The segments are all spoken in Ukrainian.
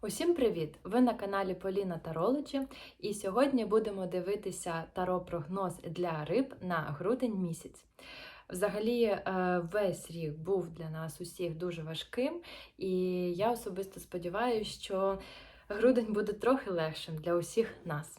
Усім привіт! Ви на каналі Поліна Тароличі, і сьогодні будемо дивитися таро-прогноз для риб на грудень місяць. Взагалі, е, весь рік був для нас усіх дуже важким, і я особисто сподіваюся, що грудень буде трохи легшим для усіх нас.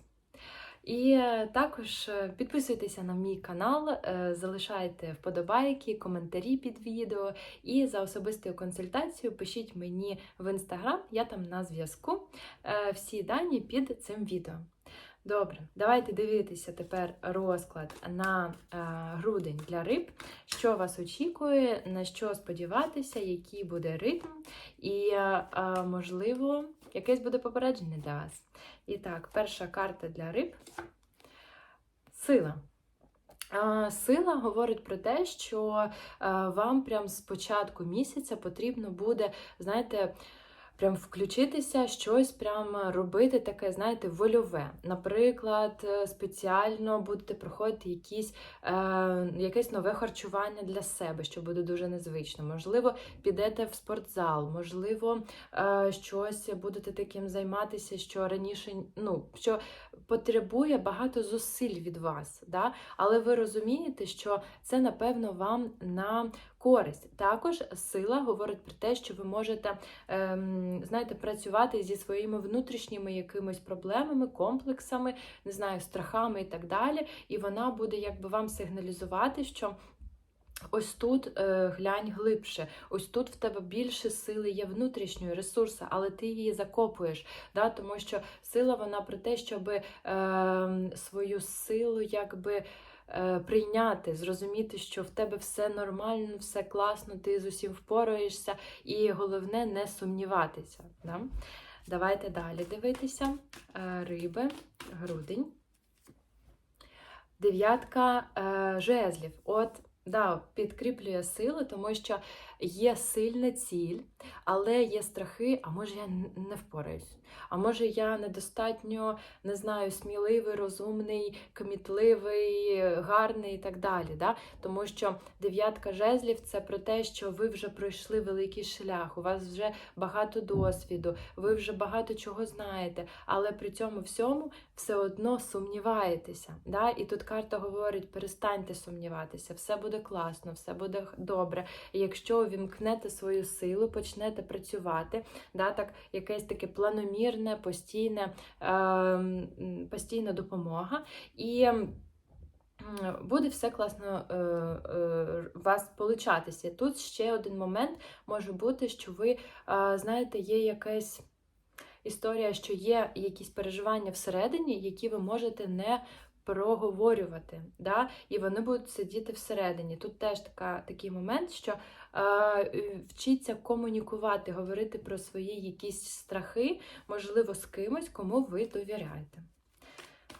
І е, також е, підписуйтеся на мій канал, е, залишайте вподобайки, коментарі під відео. І за особистою консультацією пишіть мені в інстаграм, я там на зв'язку. Всі дані під цим відео. Добре, давайте дивитися тепер розклад на грудень для риб, що вас очікує, на що сподіватися, який буде ритм, і, можливо, якесь буде попередження для вас. І так, перша карта для риб сила. Сила говорить про те, що вам прям з початку місяця потрібно буде, знаєте, прям включитися, щось прям робити таке, знаєте, вольове. Наприклад, е, спеціально будете проходити якісь, е, якесь нове харчування для себе, що буде дуже незвично. Можливо, підете в спортзал, можливо, е, щось будете таким займатися, що раніше, ну, що потребує багато зусиль від вас. Да? Але ви розумієте, що це, напевно, вам на користь. Також сила говорить про те, що ви можете ем, знаєте, працювати зі своїми внутрішніми якимись проблемами, комплексами, не знаю, страхами і так далі. І вона буде якби вам сигналізувати, що. Ось тут е, глянь глибше, ось тут в тебе більше сили є внутрішньої ресурсу, але ти її закопуєш. Да? Тому що сила вона про те, щоб е, свою силу якби прийняти, зрозуміти, що в тебе все нормально, все класно, ти з усім впораєшся, і головне не сумніватися. Да? Давайте далі дивитися. Е, риби, грудень. Дев'ятка е, жезлів. От Да, підкріплює сили, тому що є сильна ціль, але є страхи, а може я не впораюсь. А може я недостатньо не знаю, сміливий, розумний, кмітливий, гарний і так далі. Да? Тому що дев'ятка жезлів це про те, що ви вже пройшли великий шлях, у вас вже багато досвіду, ви вже багато чого знаєте, але при цьому всьому все одно сумніваєтеся. Да? І тут карта говорить: перестаньте сумніватися, все буде класно, все буде добре. І якщо вімкнете свою силу, почнете працювати, да, так, якесь таке планомірне, постійне, е, постійна допомога. І Буде все класно е, е, вас получатися. Тут ще один момент може бути, що ви, е, знаєте, є якась історія, що є якісь переживання всередині, які ви можете не проговорювати, да? і вони будуть сидіти всередині. Тут теж така, такий момент, що е, вчиться комунікувати, говорити про свої якісь страхи, можливо, з кимось, кому ви довіряєте.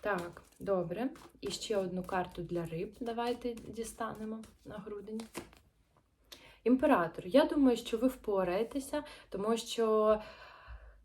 Так, добре. І ще одну карту для риб. Давайте дістанемо на грудень. Імператор. Я думаю, що ви впораєтеся, тому що.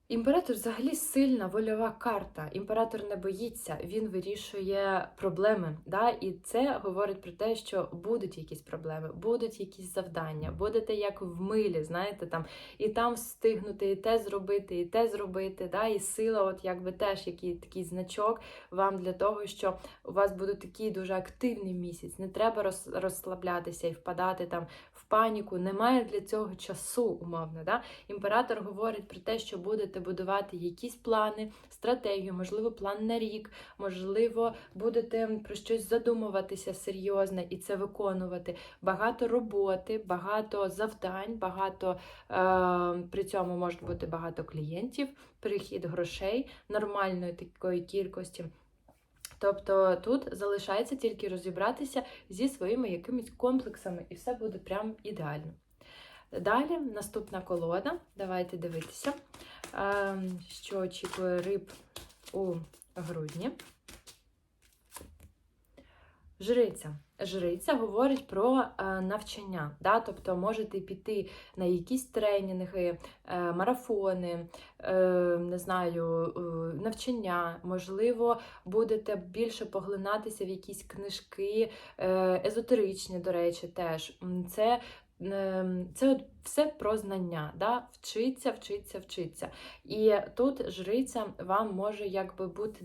Імператор взагалі сильна вольова карта. Імператор не боїться, він вирішує проблеми. Да? І це говорить про те, що будуть якісь проблеми, будуть якісь завдання, будете як в милі, знаєте, там і там встигнути, і те зробити, і те зробити. Да? І сила, от якби теж який такий значок вам для того, що у вас буде такий дуже активний місяць. Не треба розслаблятися і впадати там в паніку. Немає для цього часу, умовно. Да? Імператор говорить про те, що будете будувати якісь плани, стратегію, можливо, план на рік, можливо, будете про щось задумуватися серйозне і це виконувати. Багато роботи, багато завдань, багато е, при цьому може бути багато клієнтів, прихід грошей нормальної такої кількості. Тобто тут залишається тільки розібратися зі своїми якимись комплексами, і все буде прям ідеально. Далі наступна колода. Давайте дивитися, ем, що очікує риб у грудні. Жриця. Жриця говорить про е, навчання, да? тобто можете піти на якісь тренінги, е, марафони, е, не знаю, навчання, можливо, будете більше поглинатися в якісь книжки, езотеричні, до речі, теж. Це це от все про знання, да? вчиться, вчиться, вчиться. І тут жриця вам може якби бути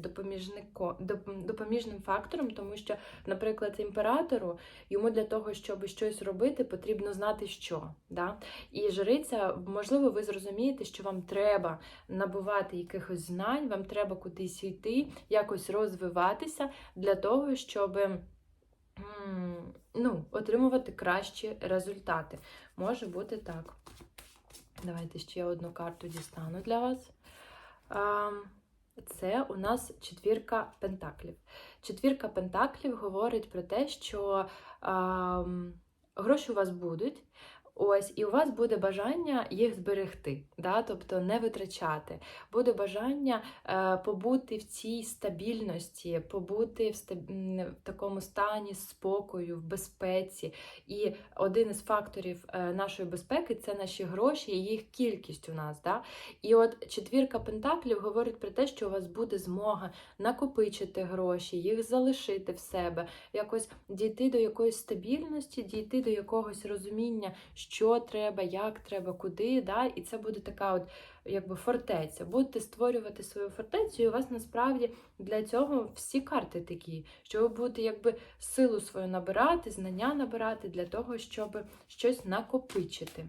допоміжним фактором, тому що, наприклад, імператору йому для того, щоб щось робити, потрібно знати, що. Да? І жриця, можливо, ви зрозумієте, що вам треба набувати якихось знань, вам треба кудись йти, якось розвиватися для того, щоб ну, отримувати кращі результати. Може бути так. Давайте ще одну карту дістану для вас. Це у нас четвірка пентаклів. Четвірка пентаклів говорить про те, що гроші у вас будуть. Ось, і у вас буде бажання їх зберегти, да? тобто не витрачати. Буде бажання е, побути в цій стабільності, побути в, стаб... в такому стані спокою, в безпеці. І один із факторів е, нашої безпеки це наші гроші і їх кількість у нас. Да? І от четвірка пентаклів говорить про те, що у вас буде змога накопичити гроші, їх залишити в себе, якось дійти до якоїсь стабільності, дійти до якогось розуміння, що треба, як треба, куди. Да? І це буде така от якби фортеця. Будете створювати свою фортецю, і у вас насправді для цього всі карти такі, що ви будете якби силу свою набирати, знання набирати для того, щоб щось накопичити.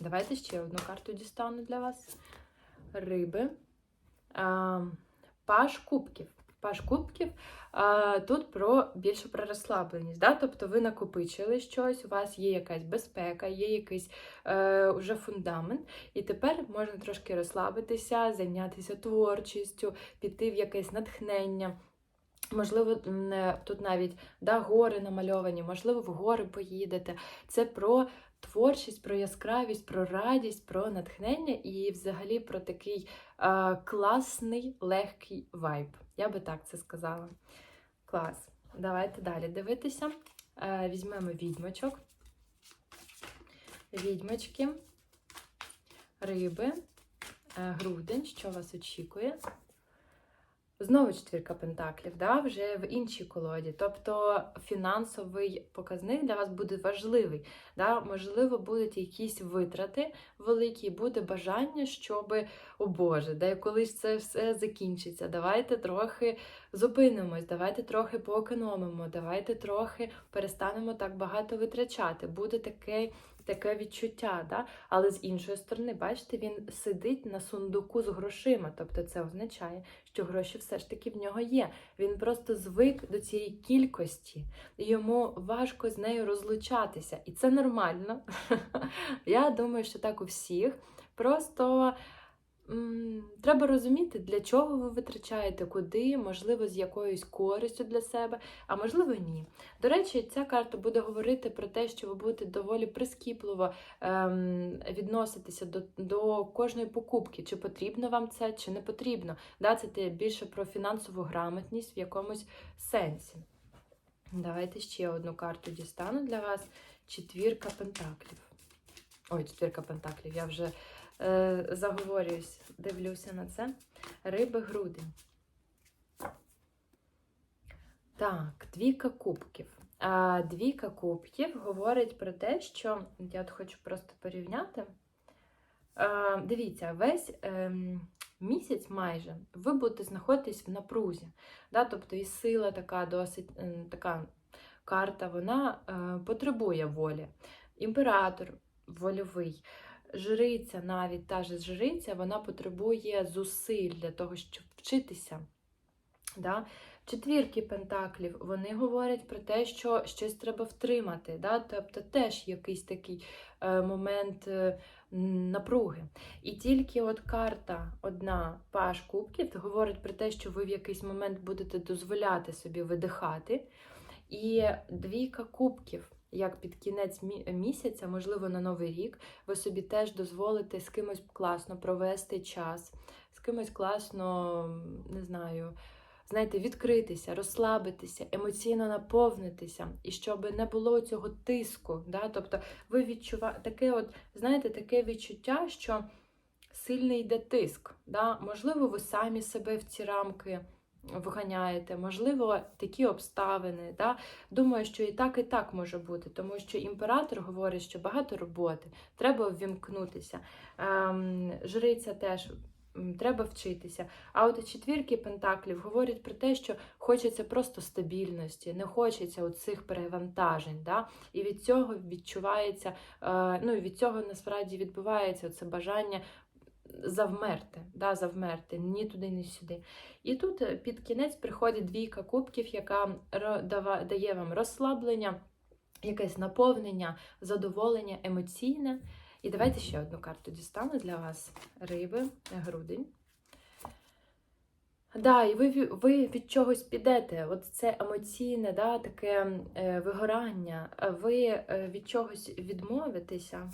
Давайте ще одну карту дістану для вас. Риби. А, Паш кубків. Паш кубків тут про більше про розслабленість. Да? Тобто ви накопичили щось, у вас є якась безпека, є якийсь е, уже фундамент, і тепер можна трошки розслабитися, зайнятися творчістю, піти в якесь натхнення. Можливо, е, тут навіть да, гори намальовані, можливо, в гори поїдете. Це про творчість, про яскравість, про радість, про натхнення і взагалі про такий е, класний, легкий вайб. Я би так це сказала. Клас. Давайте далі дивитися. Е, візьмемо відьмочок. Відьмочки, риби, е, грудень, що вас очікує. Знову четвірка пентаклів, да, вже в іншій колоді. Тобто фінансовий показник для вас буде важливий. Да? Можливо, будуть якісь витрати великі, буде бажання, щоб, о Боже, да, колись це все закінчиться. Давайте трохи зупинимось, давайте трохи поекономимо, давайте трохи перестанемо так багато витрачати. Буде таке. Таке відчуття, да? але з іншої сторони, бачите, він сидить на сундуку з грошима. Тобто це означає, що гроші все ж таки в нього є. Він просто звик до цієї кількості, йому важко з нею розлучатися. І це нормально. Я думаю, що так у всіх. Просто треба розуміти, для чого ви витрачаєте, куди, можливо, з якоюсь користю для себе, а можливо, ні. До речі, ця карта буде говорити про те, що ви будете доволі прискіпливо ем, відноситися до, до кожної покупки, чи потрібно вам це, чи не потрібно. Да, це більше про фінансову грамотність в якомусь сенсі. Давайте ще одну карту дістану для вас. Четвірка пентаклів. Ой, четвірка пентаклів. Я вже заговорююсь, дивлюся на це. Риби грудень. Так, двійка кубків. А, Двійка кубків говорить про те, що я хочу просто порівняти. А, Дивіться, весь ем, місяць майже ви будете знаходитись в напрузі. Да? Тобто і сила така досить ем, така карта, вона е, потребує волі. Імператор вольовий, жриця, навіть та ж жриця, вона потребує зусиль для того, щоб вчитися. Да? Четвірки пентаклів вони говорять про те, що щось треба втримати. Да? Тобто теж якийсь такий е, момент е, напруги. І тільки от карта одна паш кубків говорить про те, що ви в якийсь момент будете дозволяти собі видихати. І двійка кубків, як під кінець мі- місяця, можливо, на новий рік, ви собі теж дозволите з кимось класно провести час, з кимось класно, не знаю, знаєте, відкритися, розслабитися, емоційно наповнитися, і щоб не було цього тиску. Да? Тобто ви відчуваєте таке, от, знаєте, таке відчуття, що сильний йде тиск. Да? Можливо, ви самі себе в ці рамки виганяєте, можливо, такі обставини. Да? Думаю, що і так, і так може бути, тому що імператор говорить, що багато роботи, треба ввімкнутися. Ем, жриця теж. Треба вчитися. А от четвірки пентаклів говорять про те, що хочеться просто стабільності, не хочеться цих перевантажень. Да? І від цього відчувається, е, ну і від цього насправді відбувається це бажання завмерти, да, завмерти, ні туди, ні сюди. І тут е, під кінець приходить двійка кубків, яка дає вам розслаблення, якесь наповнення, задоволення емоційне. І давайте ще одну карту дістану для вас. Риби, грудень. Да, і ви, ви від чогось підете. От це емоційне, да, таке е, вигорання. Ви е, від чогось відмовитеся.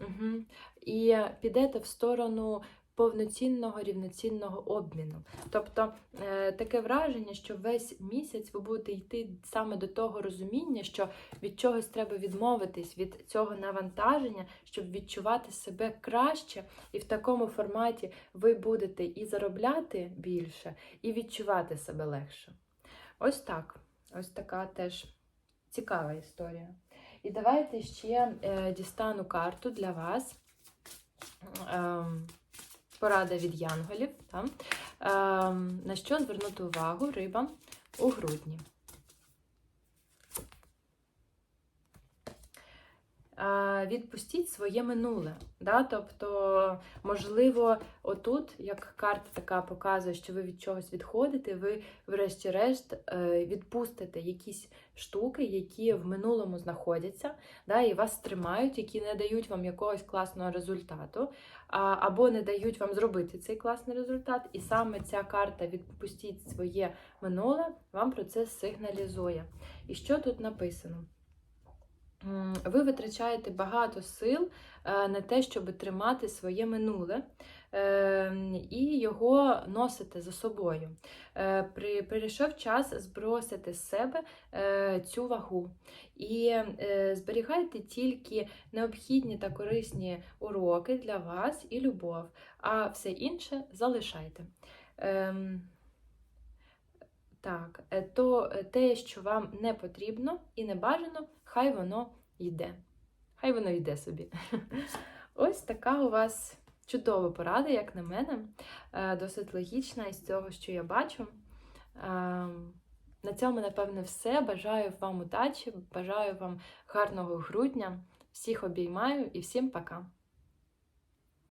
Угу. І підете в сторону повноцінного рівноцінного обміну. Тобто е, таке враження, що весь місяць ви будете йти саме до того розуміння, що від чогось треба відмовитись, від цього навантаження, щоб відчувати себе краще, і в такому форматі ви будете і заробляти більше, і відчувати себе легше. Ось так. Ось така теж цікава історія. І давайте ще е, дістану карту для вас. Ем, порада від янголів. Ем, на що звернути увагу рибам у грудні? Відпустіть своє минуле. Да? Тобто, можливо, отут, як карта така показує, що ви від чогось відходите, ви, врешті-решт, е, відпустите якісь штуки, які в минулому знаходяться, да, і вас тримають, які не дають вам якогось класного результату, або не дають вам зробити цей класний результат. І саме ця карта Відпустіть своє минуле вам про це сигналізує. І що тут написано? Ви витрачаєте багато сил е, на те, щоб тримати своє минуле е, і його носите за собою. Е, при- Прийшов час збросити з себе цю вагу. І зберігайте тільки необхідні та корисні уроки для вас і любов, а все інше залишайте. Так, е, то е, те, що вам не потрібно і не бажано, хай воно йде. Хай воно йде собі. Ось така у вас чудова порада, як на мене, Е, досить логічна із цього, що я бачу. На цьому, напевне, все. Бажаю вам удачі, бажаю вам гарного грудня. Всіх обіймаю і всім пока!